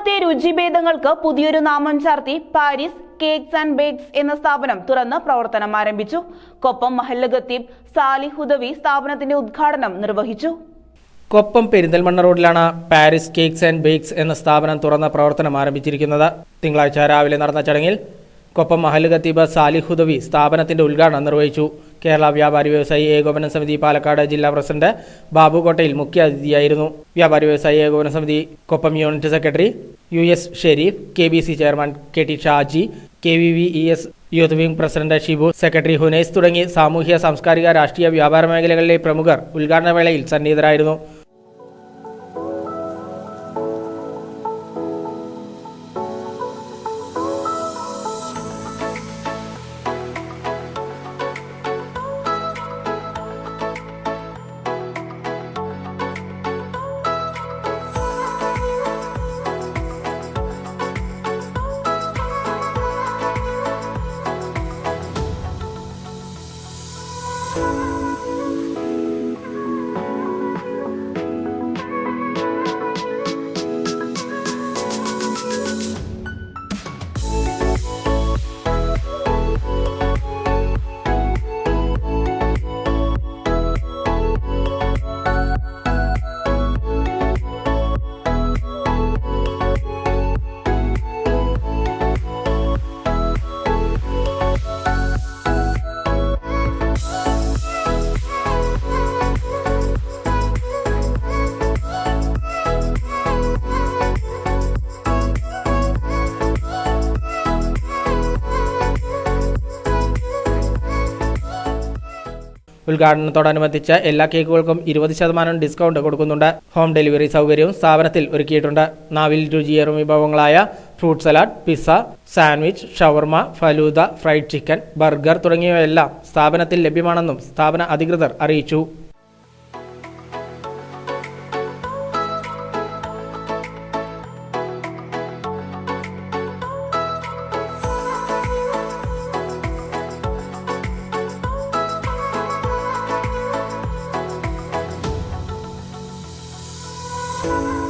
നാമത്തെ രുചിഭേദങ്ങൾക്ക് പുതിയൊരു നാമം ചാർത്തി പാരീസ് കേക്സ് ആൻഡ് ബേക്സ് എന്ന സ്ഥാപനം തുറന്ന് പ്രവർത്തനം ആരംഭിച്ചു. കൊപ്പം മഹല്ല ഖത്തീബ് സാലിഹ് ഹുദവി സ്ഥാപനത്തിന്റെ ഉദ്ഘാടനം നിർവഹിച്ചു. കൊപ്പം പെരിന്തൽമണ്ണ റോഡിലാണ് പാരീസ് കേക്സ് ആൻഡ് ബേക്സ് എന്ന സ്ഥാപനം തുറന്ന പ്രവർത്തനം ആരംഭിച്ചിരിക്കുന്നത്. തിങ്കളാഴ്ച രാവിലെ നടന്ന ചടങ്ങിൽ കൊപ്പം മഹൽ ഖത്തീബ് സാലിഹ് ഹുദവി സ്ഥാപനത്തിന്റെ ഉദ്ഘാടനം നിർവഹിച്ചു. കേരള വ്യാപാരി വ്യവസായി ഏകോപന സമിതി പാലക്കാട് ജില്ലാ പ്രസിഡന്റ് ബാബു കോട്ടയിൽ മുഖ്യാതിഥിയായിരുന്നു വ്യാപാരി വ്യവസായി ഏകോപന സമിതി Koppam unit secretary U S Sherif K B C chairman K T Shaji K V V E S youth wing president Shibu secretary Hunais തുടങ്ങി സാമൂഹ്യ സാംസ്കാരിക രാഷ്ട്രീയ വ്യാപാര മേഖലകളിലെ പ്രമുഖർ ഉദ്ഘാടന വേളയിൽ സന്നിഹിതരായിരുന്നു. ഉദ്ഘാടനത്തോടനുബന്ധിച്ച് എല്ലാ കേക്കുകൾക്കും ഇരുപത് ശതമാനം ഡിസ്കൗണ്ട് കൊടുക്കുന്നുണ്ട്. ഹോം ഡെലിവറി സൗകര്യവും സ്ഥാപനത്തിൽ ഒരുക്കിയിട്ടുണ്ട്. നാവിൽ രുചിയേറും വിഭവങ്ങളായ fruit salad pizza sandwich shawarma falooda fried chicken burger തുടങ്ങിയവയെല്ലാം സ്ഥാപനത്തിൽ ലഭ്യമാണെന്നും സ്ഥാപന അധികൃതർ അറിയിച്ചു. 啊